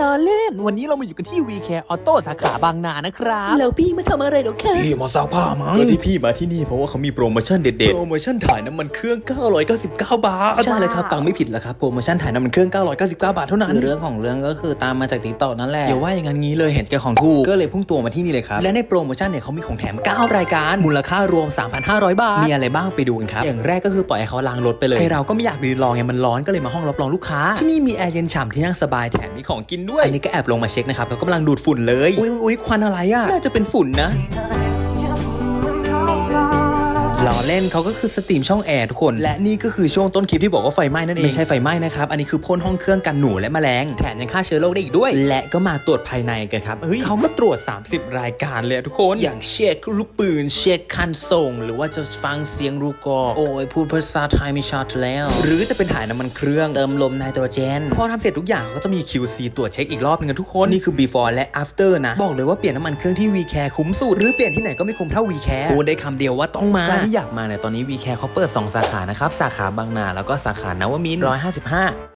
ล้อเล่น วันนี้เรามาอยู่กันที่ VCare Auto สาขาบางนานะครับ แล้วพี่มาทำอะไรเหรอคะพี่มาซักผ้ามั้งแล้วที่พี่มาที่นี่เพราะว่าเขามีโปรโมชั่นเด็ดๆ โปรโมชั่นถ่ายน้ำมันเครื่อง 999 บาทใช่เลยครับฟังไม่ผิดแล้วครับ โปรโมชั่นถ่ายน้ำมันเครื่อง 999 บาทเท่านั้น คือเรื่องของเรื่องก็คือตามมาจากติ๊กต็อกนั่นแหละอย่าว่าอย่างนั้นงี้เลยเห็นแก่ของถูก ก็เลยพุ่งตัวมาที่นี่เลยครับ และในโปรโมชั่นเนี่ยเขามีของแถม 9 รายการ มูลค่ารวม 3,500 บาท มีอะไรบ้างไปดูกันครับ อย่างแรกก็คือปล่อยให้เขาล้างรถไปเลยไอเราก็ไม่อยากรีลองไงมันร้อนก็เลยมาห้องรับรองลูกค้า ที่นี่มีแอร์เย็นฉ่ำที่นั่งสบายแถมมีของกินด้วย อันนี้ก็แอบลงมาเช็คนะครับเขากำลังดูดฝุ่นเลย อุ๊ยอุ๊ยควันอะไรอะ น่าจะเป็นฝุ่นนะ ล้อเล่นเขาก็คือสตรีมช่องแอร์ทุกคน และนี่ก็คือช่วงต้นคลิปที่บอกว่าไฟไหม้นั่นเองไม่ใช่ไฟไหม้นะครับอันนี้คือพ่นห้องเครื่องกันหนูและแมลงแถมยังฆ่าเชื้อโรคได้อีกด้วย และก็มาตรวจภายในกันครับเฮ้ยเขามาตรวจ 30 รายการเลยอะทุกคนอย่างเช็คลูกปืน เช็คคันส่ง หรือว่าจะฟังเสียงรูกอโอ้ยพูดภาษาไทยไม่ชัดแล้ว หรือจะเป็นถ่ายน้ำมันเครื่องเติมลมไนโตรเจนพอทำเสร็จทุกอย่างเขาก็จะมี QC ตรวจเช็คอีกรอบนึงนะทุกคนนี่คือ before และ after นะบอกเลยว่าเปลี่ยนน้ำมันเครื่องที่ VCare คุ้มสุดหรือเปลี่ยนที่ไหนก็ไม่คุ้มเท่า VCare พูดได้คำเดียวว่าต้องมาใครที่อยากมาเนี่ยตอนนี้ VCare เขาเปิด2สาขานะครับ สาขาบางนาแล้วก็สาขานวมินทร์155